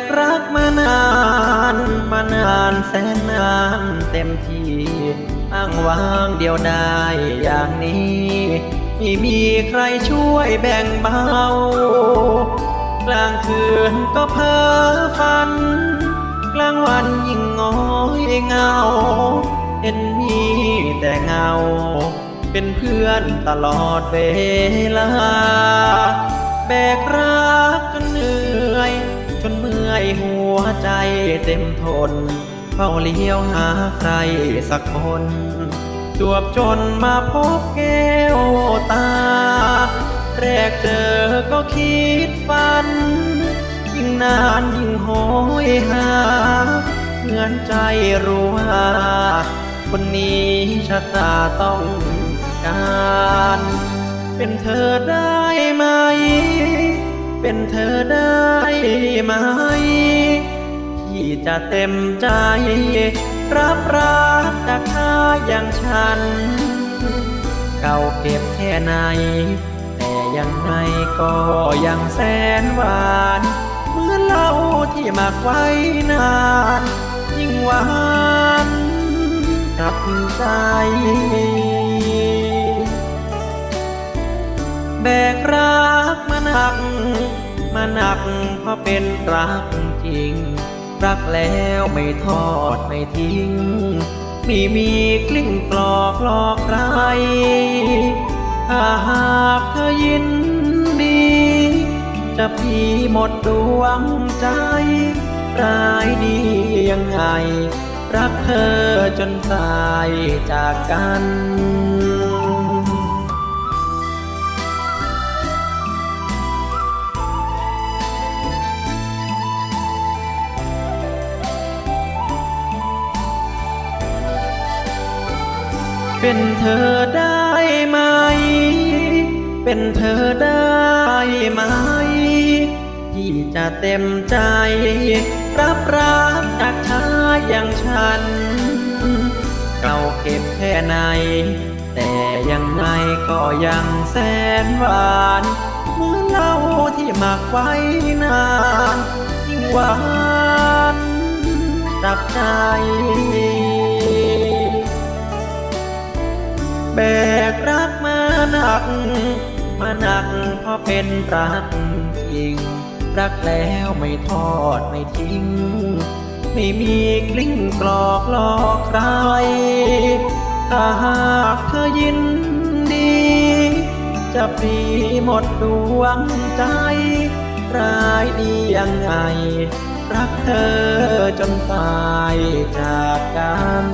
กรักมานาน มานานแสนนานเต็มที่ อ้างว้างเดียวดายอย่างนี้ไม่มีใครช่วยแบ่งเบากลางคืนก็เพ้อฝัน กลางวันยิ่งง้อยเงา เห็นมีแต่เงา เป็นเพื่อนตลอดเวลา แบกรัก หัวใจเต็มทนเฝ้าเลี้ยวหาใครสักคนจวบจนมาพบแก้วตา แรกเจอก็คิดฝัน ยิ่งนานยิ่งโหยหาเหมือนใจรู้ว่าคนนี้ชะตาต้องการ เป็นเธอได้ไหม เป็นเธอได้ไหมที่จะเต็มใจ รับรักจากเธออย่างฉัน เก่าเก็บแค่ไหน แต่ยังไงก็ยังแสนหวานเหมือนเหล้าที่หมักไว้นาน ยิ่งหวานกับใจ มาหนักเพราะเป็นรักจริง รักแล้วไม่ทอดไม่ทิ้งไม่มีกลิ้งปลอกหลอกใครถ้าหากเธอยินดี จะพีหมดดวงใจร้ายดียังไง รักเธอจนตายจากกัน เป็นเธอได้ไหม เป็นเธอได้ไหม ที่จะเต็มใจ รับรักจากชายอย่างฉัน เก่าเก็บแค่ไหน แต่ยังไงก็ยังแสนหวานเหมื่อนเหล้าที่หมักไว้นานยิ่งหวานจับใจ แบกรักมาหนัก มาหนักเพราะเป็นรักจริง รักแล้วไม่ทอดไม่ทิ้ง ไม่มีกลิ้งกลอกหลอกใครถ้าหากเธอยินดี จะปรีหมดดวงใจร้ายดียังไง รักเธอจนตายจากกัน